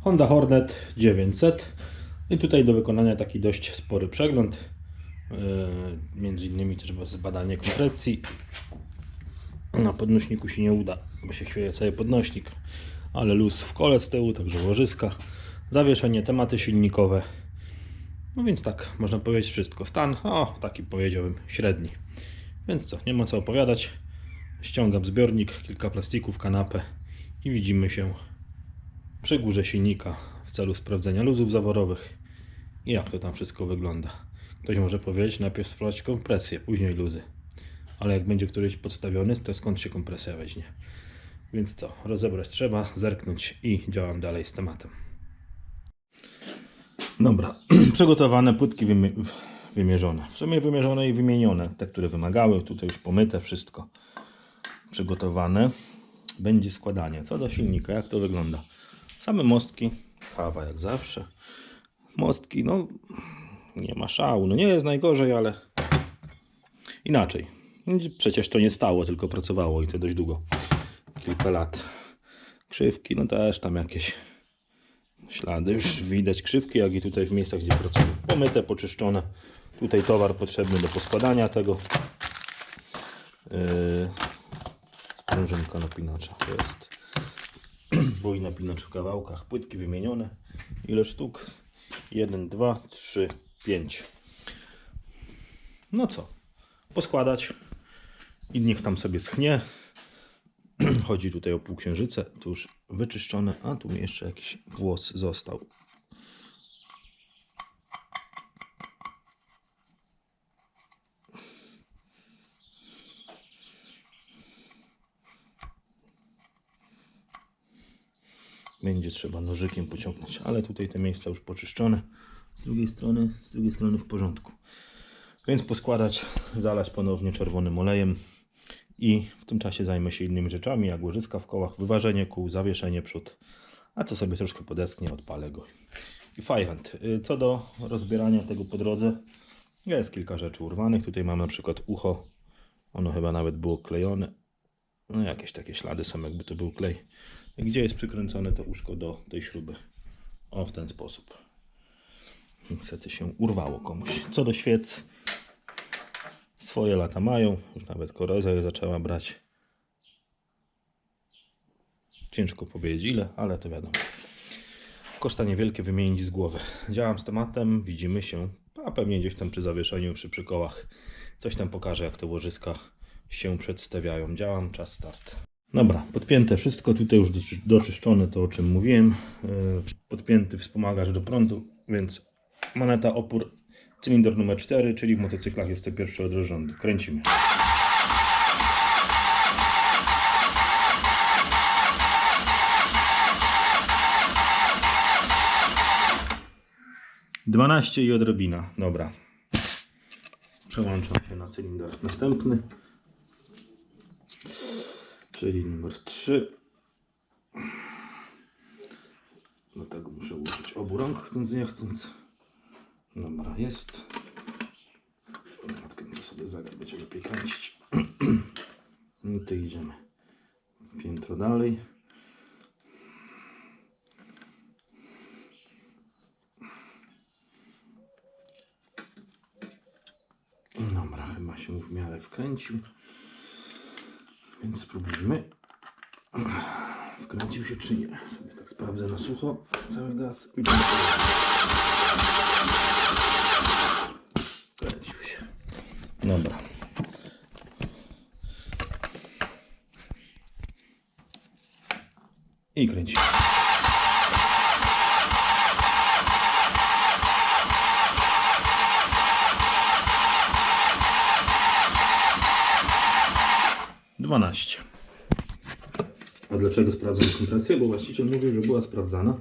Honda Hornet 900 i tutaj do wykonania taki dość spory przegląd. Yy, Między innymi też bez badania kompresji. Na podnośniku się nie uda, bo się chwieje cały podnośnik, ale luz w kole z tyłu, także łożyska, zawieszenie, tematy silnikowe. No więc tak, można powiedzieć wszystko. Stan, o, taki powiedziałbym, średni. Więc co, nie ma co opowiadać. Ściągam zbiornik, kilka plastików, kanapę i widzimy się przy górze silnika w celu sprawdzenia luzów zaworowych i jak to tam wszystko wygląda. Ktoś może powiedzieć, najpierw sprawdzić kompresję, później luzy. Ale jak będzie któryś podstawiony, to skąd się kompresja weźmie. Więc co, rozebrać trzeba, zerknąć i działam dalej z tematem. Dobra, przygotowane płytki wymie wymierzone. W sumie wymierzone i wymienione, te, które wymagały. Tutaj już pomyte, wszystko przygotowane. Będzie składanie. Co do silnika, jak to wygląda? Same mostki, kawa jak zawsze. Mostki, no nie ma szału. No nie jest najgorzej, ale inaczej. Przecież to nie stało, tylko pracowało i to dość długo. Kilka lat. Krzywki, no też tam jakieś ślady. Już widać krzywki, jak i tutaj w miejscach, gdzie pracuję. Pomyte, poczyszczone. Tutaj towar potrzebny do poskładania tego. Yy, sprężynka napinacza jest. Bój napinacz w kawałkach. Płytki wymienione. Ile sztuk? 1, 2, 3, 5. No co? Poskładać i niech tam sobie schnie. Chodzi tutaj o półksiężyce. Tu już wyczyszczone, a tu jeszcze jakiś włos został. Będzie trzeba nożykiem pociągnąć, ale tutaj te miejsca już poczyszczone. Z drugiej strony, z drugiej strony w porządku. Więc poskładać, zalać ponownie czerwonym olejem i w tym czasie zajmę się innymi rzeczami, jak łożyska w kołach, wyważenie kół, zawieszenie przód, a to sobie troszkę podesknie, odpalę go. I fajrant. Y, Co do rozbierania tego po drodze, jest kilka rzeczy urwanych. Tutaj mam na przykład ucho, ono chyba nawet było klejone. No jakieś takie ślady są, jakby to był klej. Gdzie jest przykręcone to uszko do tej śruby? O, w ten sposób. Niestety się urwało komuś. Co do świec, swoje lata mają, już nawet korozja zaczęła brać. Ciężko powiedzieć ile, ale to wiadomo. Koszta niewielkie wymienić z głowy. Działam z tematem, widzimy się, a pewnie gdzieś tam przy zawieszeniu, przy przykołach. Coś tam pokażę, jak te łożyska się przedstawiają. Działam, czas start. Dobra, podpięte wszystko, tutaj już doczy- doczyszczone to o czym mówiłem. Yy, Podpięty wspomagacz do prądu, więc moneta opór cylinder numer 4, czyli w motocyklach jest to pierwszy od rządu. Kręcimy. Dwanaście i odrobina. Dobra. Przełączam się na cylinder następny. Czyli numer 3. Dlatego muszę użyć obu rąk, chcąc nie chcąc. Dobra, jest. Odkręcę sobie zegar, będzie lepiej kręcić. I tu idziemy. Piętro dalej. Dobra, chyba się w miarę wkręcił. Więc spróbujmy. Wkręcił się czy nie. Sobie tak sprawdzę na sucho cały gaz. Wkręcił się. Dobra. I kręcimy. 12. A dlaczego sprawdzam kompresję? Bo właściciel mówił, że była sprawdzana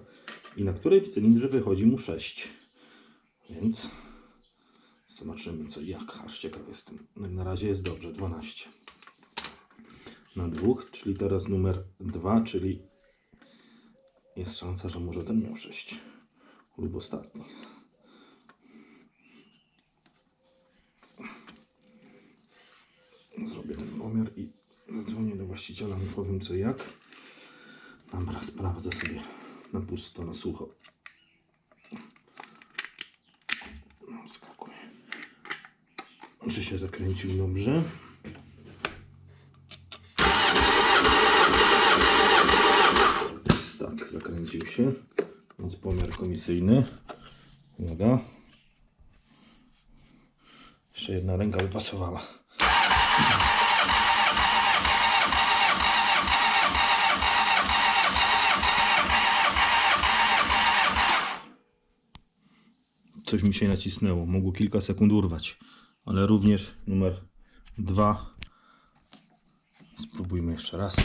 i na której w cylindrze wychodzi mu 6. Więc zobaczymy co jak. Aż ciekaw jestem. No na razie jest dobrze, 12. Na dwóch, czyli teraz numer 2, czyli jest szansa, że może ten miał 6 lub ostatni. Zrobię ten pomiar i zadzwonię do właściciela i powiem co jak. Dobra, sprawdzę sobie na pusto, na sucho. No, skakuj. Czy się zakręcił dobrze? Tak, zakręcił się. Więc pomiar komisyjny. Uwaga. Jeszcze jedna ręka by Coś mi się nacisnęło. Mogło kilka sekund urwać. Ale również numer dwa. Spróbujmy jeszcze raz.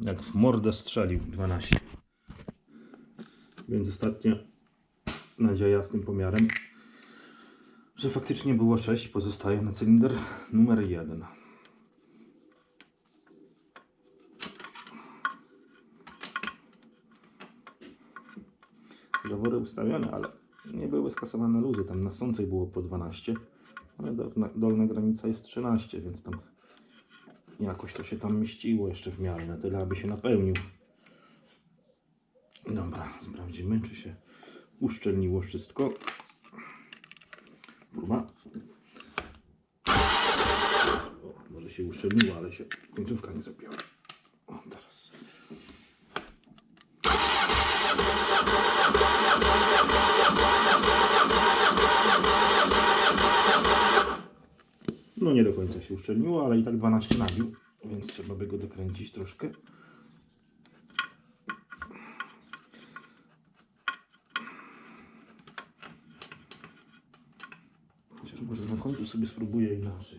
Jak w mordę strzelił 12. Więc ostatnia nadzieja z tym pomiarem, że faktycznie było 6, pozostaje na cylinder numer 1. Zawory ustawione, ale nie były skasowane luzy. Tam na sącej było po 12, ale dolna, dolna granica jest 13, więc tam jakoś to się tam mieściło jeszcze w miarę, na tyle, aby się napełnił. Dobra, sprawdzimy, czy się uszczelniło wszystko. Próba. O, może się uszczelniło, ale się końcówka nie zapięła. O, teraz. No nie do końca się uszczelniło, ale i tak 12 nabił, więc trzeba by go dokręcić troszkę. Chociaż może na końcu sobie spróbuję inaczej.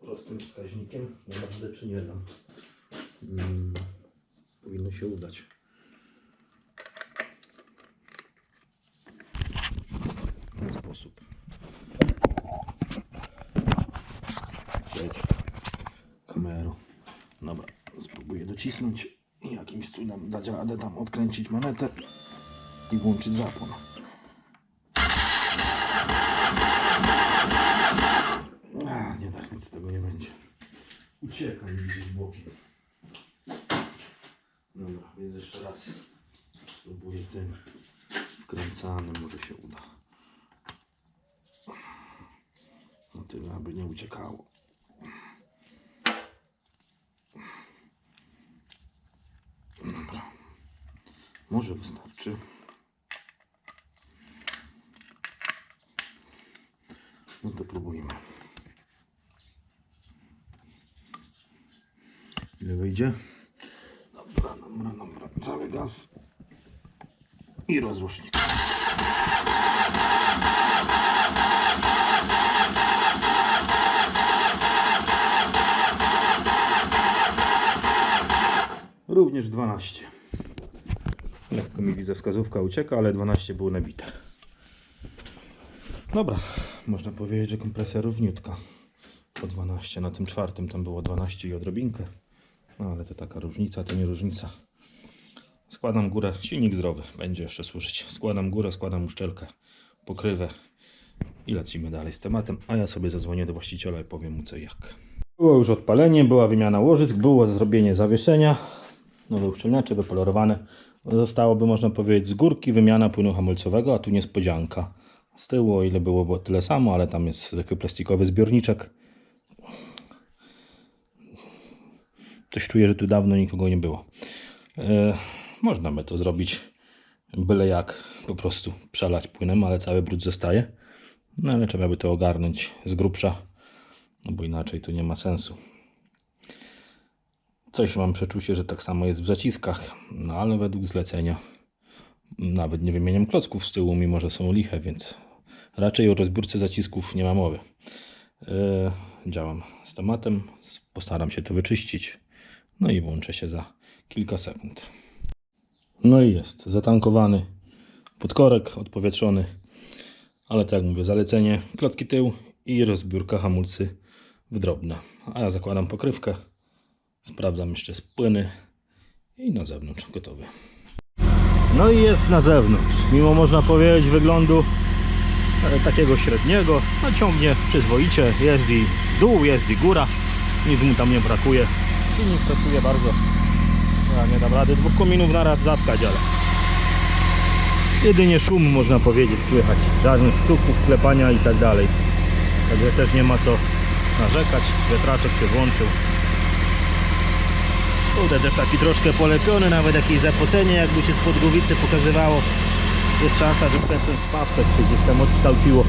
Prostym wskaźnikiem, będę czy nie dam. Mm, powinno się udać. Ten sposób. Jedź kamerą. Dobra, spróbuję docisnąć i jakimś cudem dać radę tam odkręcić manetę i włączyć zapłon. A, nie da, nic z tego nie będzie. Ucieka mi gdzieś bokiem. Dobra, więc jeszcze raz spróbuję tym wkręcanym, może się uda. Na tyle, aby nie uciekało. Może wystarczy. No to próbujmy. Ile wyjdzie? Dobra, dobra, dobra. Cały gaz. I rozrusznik. Również 12. Lekko mi widzę wskazówka ucieka, ale 12 było nabite. Dobra, można powiedzieć, że kompresja równiutka. Po 12, na tym czwartym tam było 12 i odrobinkę. No ale to taka różnica, to nie różnica. Składam górę, silnik zdrowy, będzie jeszcze służyć. Składam górę, składam uszczelkę, pokrywę i lecimy dalej z tematem, a ja sobie zadzwonię do właściciela i powiem mu co i jak. Było już odpalenie, była wymiana łożysk, było zrobienie zawieszenia, nowe uszczelniacze wypolerowane. Zostałoby można powiedzieć z górki wymiana płynu hamulcowego, a tu niespodzianka. Z tyłu o ile było, było tyle samo, ale tam jest taki plastikowy zbiorniczek. Coś czuję, że tu dawno nikogo nie było. E, można by to zrobić byle jak, po prostu przelać płynem, ale cały brud zostaje. No ale trzeba by to ogarnąć z grubsza, no bo inaczej to nie ma sensu. Coś mam przeczucie, że tak samo jest w zaciskach, no ale według zlecenia nawet nie wymieniam klocków z tyłu, mimo że są liche, więc raczej o rozbiórce zacisków nie ma mowy. E, działam z tematem, postaram się to wyczyścić, no i włączę się za kilka sekund. No i jest, zatankowany podkorek, odpowietrzony, ale tak jak mówię, zalecenie, klocki tył i rozbiórka hamulcy w drobne. A ja zakładam pokrywkę, sprawdzam jeszcze spłyny i na zewnątrz gotowy. No i jest na zewnątrz. Mimo można powiedzieć wyglądu takiego średniego, no ciągnie przyzwoicie, jest i dół, jest i góra, nic mu tam nie brakuje. Silnik pracuje bardzo, ja nie dam rady dwóch kominów na raz zatkać, ale jedynie szum można powiedzieć słychać, żadnych stuków, klepania i tak dalej. Także też nie ma co narzekać, wiatraczek się włączył. Kurde, też taki troszkę polepiony, nawet jakieś zapocenie jakby się spod głowicy pokazywało. Jest szansa, że przez ten spaw coś się gdzieś tam odkształciło.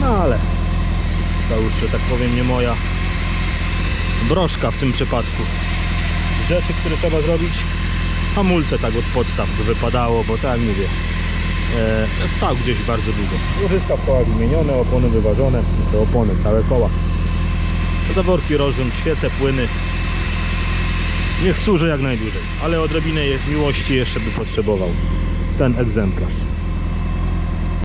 No ale to już, że tak powiem, nie moja broszka w tym przypadku. Rzeczy, które trzeba zrobić, hamulce tak od podstaw by wypadało, bo tak jak mówię, e, stał gdzieś bardzo długo. Łożyska w kołach wymienione, opony wyważone, te opony, całe koła. Zaworki rozrząd, świece, płyny. Niech służy jak najdłużej, ale odrobinę miłości jeszcze by potrzebował ten egzemplarz.